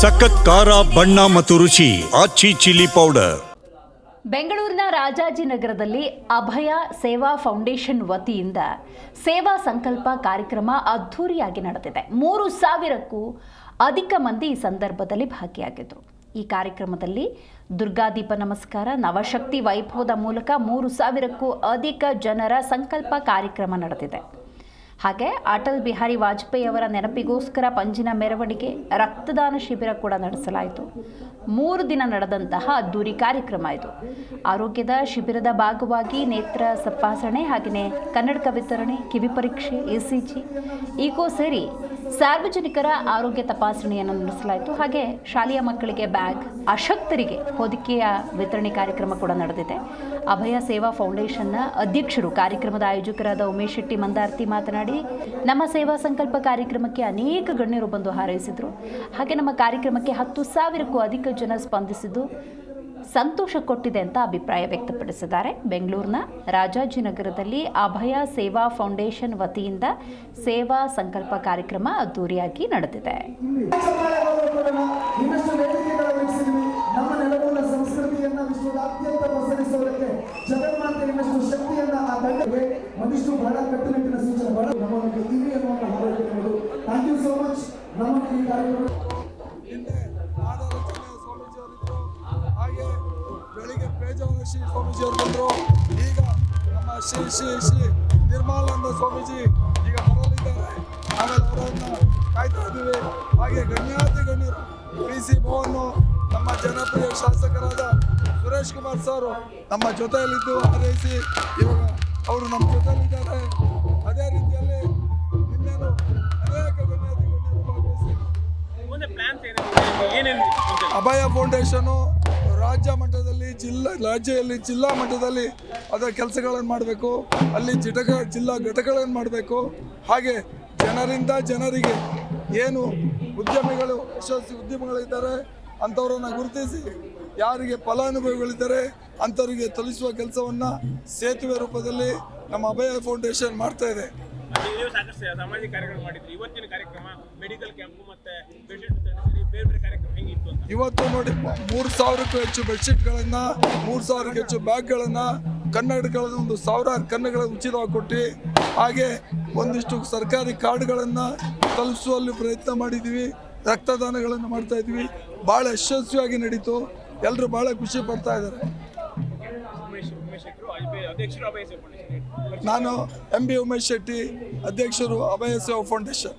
ಸಖತ್ ಖಾರ, ಬಣ್ಣ ಮತ್ತು ರುಚಿ, ಆಚಿ ಚಿಲ್ಲಿ ಪೌಡರ್. ಬೆಂಗಳೂರಿನ ರಾಜಾಜಿನಗರದಲ್ಲಿ ಅಭಯ ಸೇವಾ ಫೌಂಡೇಶನ್ ವತಿಯಿಂದ ಸೇವಾ ಸಂಕಲ್ಪ ಕಾರ್ಯಕ್ರಮ ಅದ್ಧೂರಿಯಾಗಿ ನಡೆದಿದೆ. ಮೂರು ಸಾವಿರಕ್ಕೂ ಅಧಿಕ ಮಂದಿ ಈ ಸಂದರ್ಭದಲ್ಲಿ ಭಾಗಿಯಾಗಿದ್ದರು ಈ ಕಾರ್ಯಕ್ರಮದಲ್ಲಿ ದುರ್ಗಾದೀಪ ನಮಸ್ಕಾರ, ನವಶಕ್ತಿ ವೈಭವದ ಮೂಲಕ ಮೂರು ಸಾವಿರಕ್ಕೂ ಅಧಿಕ ಜನರ ಸಂಕಲ್ಪ ಕಾರ್ಯಕ್ರಮ ನಡೆದಿದೆ. ಹಾಗೆ ಅಟಲ್ ಬಿಹಾರಿ ವಾಜಪೇಯಿ ಅವರ ನೆನಪಿಗೋಸ್ಕರ ಪಂಜಿನ ಮೆರವಣಿಗೆ ರಕ್ತದಾನ ಶಿಬಿರ ಕೂಡ ನಡೆಸಲಾಯಿತು. ಮೂರು ದಿನ ನಡೆದಂತಹ ಅದ್ದೂರಿ ಕಾರ್ಯಕ್ರಮ ಇದು. ಆರೋಗ್ಯದ ಶಿಬಿರದ ಭಾಗವಾಗಿ ನೇತ್ರ ತಪಾಸಣೆ ಹಾಗೆಯೇ ಕನ್ನಡಕ ವಿತರಣೆ ಕಿವಿ ಪರೀಕ್ಷೆ ಎ ಸಿ ಜಿ ಈಗೋ ಸೇರಿ ಸಾರ್ವಜನಿಕರ ಆರೋಗ್ಯ ತಪಾಸಣೆಯನ್ನು ನಡೆಸಲಾಯಿತು. ಹಾಗೆ ಶಾಲೆಯ ಮಕ್ಕಳಿಗೆ ಬ್ಯಾಗ್, ಅಶಕ್ತರಿಗೆ ಹೊದಿಕೆಯ ವಿತರಣೆ ಕಾರ್ಯಕ್ರಮ ಕೂಡ ನಡೆದಿದೆ. ಅಭಯ ಸೇವಾ ಫೌಂಡೇಶನ್ನ ಅಧ್ಯಕ್ಷರು ಕಾರ್ಯಕ್ರಮದ ಆಯೋಜಕರಾದ ಉಮೇಶ್ ಶೆಟ್ಟಿ, ಮಂದಾರ್ತಿ ಮಾತನಾಡಿ ನಮ್ಮ ಸೇವಾ ಸಂಕಲ್ಪ ಕಾರ್ಯಕ್ರಮಕ್ಕೆ ಅನೇಕ ಗಣ್ಯರು ಬಂದು ಹಾರೈಸಿದರು. ಹಾಗೆ ನಮ್ಮ ಕಾರ್ಯಕ್ರಮಕ್ಕೆ ಹತ್ತು ಸಾವಿರಕ್ಕೂ ಅಧಿಕ ಜನ ಸ್ಪಂದಿಸಿದ್ದು ಸಂತೋಷ ಕೊಟ್ಟಿದೆ ಅಂತ ಅಭಿಪ್ರಾಯ ವ್ಯಕ್ತಪಡಿಸಿದ್ದಾರೆ. ಬೆಂಗಳೂರಿನ ರಾಜಾಜಿನಗರದಲ್ಲಿ ಅಭಯ ಸೇವಾ ಫೌಂಡೇಶನ್ ವತಿಯಿಂದ ಸೇವಾ ಸಂಕಲ್ಪ ಕಾರ್ಯಕ್ರಮ ಅದ್ದೂರಿಯಾಗಿ ನಡೆದಿದೆ. ತಂಡಕ್ಕೆ ಒಂದಿಷ್ಟು ಬಹಳ ಕಟ್ಟುನಿಟ್ಟಿನ ಬಹಳ ಥ್ಯಾಂಕ್ ಯು ಸೋ ಮಚ್ ಈ ಕಾರ್ಯಕ್ರಮ ಹಾಗೆ ಬೆಳಿಗ್ಗೆ ಸ್ವಾಮೀಜಿಯವರು ಬಂದರು. ಈಗ ನಮ್ಮ ಶ್ರೀ ಶ್ರೀ ಶ್ರೀ ಸ್ವಾಮೀಜಿ ಈಗ ಬರಲಿದ್ದಾರೆ. ಕಾಯ್ತಾ ಇದ್ದೀವಿ. ಹಾಗೆ ಗಣ್ಯಾತಿ ಗಣ್ಯರು ಸಿ ಮೋಹನ್ ನಮ್ಮ ಜನಪ್ರಿಯ ಶಾಸಕರಾದ ಸುರೇಶ್ ಕುಮಾರ್ ಸರ್ ನಮ್ಮ ಜೊತೆಯಲ್ಲಿದ್ದು ಹಾರೈಸಿ ಇವಾಗ ಅವರು ನಮ್ಮ ಜೊತೆಯಲ್ಲಿದ್ದಾರೆ. ಅದೇ ರೀತಿಯಲ್ಲಿ ಇನ್ನೇನು ಅನೇಕ ಗಣ್ಯರು ಭಾಗವಹಿಸಿ ಅಭಯ ಫೌಂಡೇಶನು ರಾಜ್ಯ ಮಟ್ಟದಲ್ಲಿ ಜಿಲ್ಲಾ ರಾಜ್ಯದಲ್ಲಿ ಜಿಲ್ಲಾ ಮಟ್ಟದಲ್ಲಿ ಅದರ ಕೆಲಸಗಳನ್ನು ಮಾಡಬೇಕು. ಅಲ್ಲಿ ಜಿಟಕ ಜಿಲ್ಲಾ ಘಟಕಗಳನ್ನು ಮಾಡಬೇಕು. ಹಾಗೆ ಜನರಿಂದ ಜನರಿಗೆ ಏನು ಉದ್ಯಮಿಗಳು ಯಶಸ್ವಿ ಉದ್ಯಮಿಗಳಿದ್ದಾರೆ ಅಂಥವ್ರನ್ನ ಗುರುತಿಸಿ ಯಾರಿಗೆ ಫಲಾನುಭವಿಗಳಿದ್ದಾರೆ ಅಂಥವರಿಗೆ ತಲುಪಿಸುವ ಕೆಲಸವನ್ನು ಸೇತುವೆ ರೂಪದಲ್ಲಿ ನಮ್ಮ ಅಭಯ ಫೌಂಡೇಶನ್ ಮಾಡ್ತಾ ಇದೆ. ನೀವು ನೀವು ಸಾಕಷ್ಟು ಸಾಮಾಜಿಕ ಕಾರ್ಯಕ್ರಮ ಮಾಡಿದ್ರಿ. ಇವತ್ತಿನ ಕಾರ್ಯಕ್ರಮ ಮೆಡಿಕಲ್ ಕ್ಯಾಂಪು ಮತ್ತೆ ಬೆಡ್ಶೀಟ್ ಸೇರಿ ಬೇರೆ ಬೇರೆ ಕಾರ್ಯಕ್ರಮ ಹೆಂಗಿತ್ತು ಇವತ್ತು ನೋಡಿ ಮೂರು ಸಾವಿರಕ್ಕೂ ಹೆಚ್ಚು ಬೆಡ್ಶೀಟ್ಗಳನ್ನು ಮೂರು ಸಾವಿರಕ್ಕೂ ಹೆಚ್ಚು ಬ್ಯಾಗ್ಗಳನ್ನು ಕನ್ನಡಗಳನ್ನು ಒಂದು ಸಾವಿರಾರು ಕನ್ನಡಗಳನ್ನು ಉಚಿತವಾಗಿ ಕೊಟ್ಟು ಹಾಗೆ ಒಂದಿಷ್ಟು ಸರ್ಕಾರಿ ಕಾರ್ಡ್ಗಳನ್ನು ತಲುಪಿಸುವಲ್ಲಿ ಪ್ರಯತ್ನ ಮಾಡಿದ್ದೀವಿ ರಕ್ತದಾನಗಳನ್ನು ಮಾಡ್ತಾ ಇದ್ವಿ. ಭಾಳ ಯಶಸ್ವಿಯಾಗಿ ನಡೀತು. ಎಲ್ಲರೂ ಭಾಳ ಖುಷಿ ಪಡ್ತಾ ಇದ್ದಾರೆ. ನಾನು ಎಂ ಬಿ ಉಮೇಶ್ ಶೆಟ್ಟಿ, ಅಧ್ಯಕ್ಷರು ಅಭಯ ಸೇವಾ ಫೌಂಡೇಶನ್.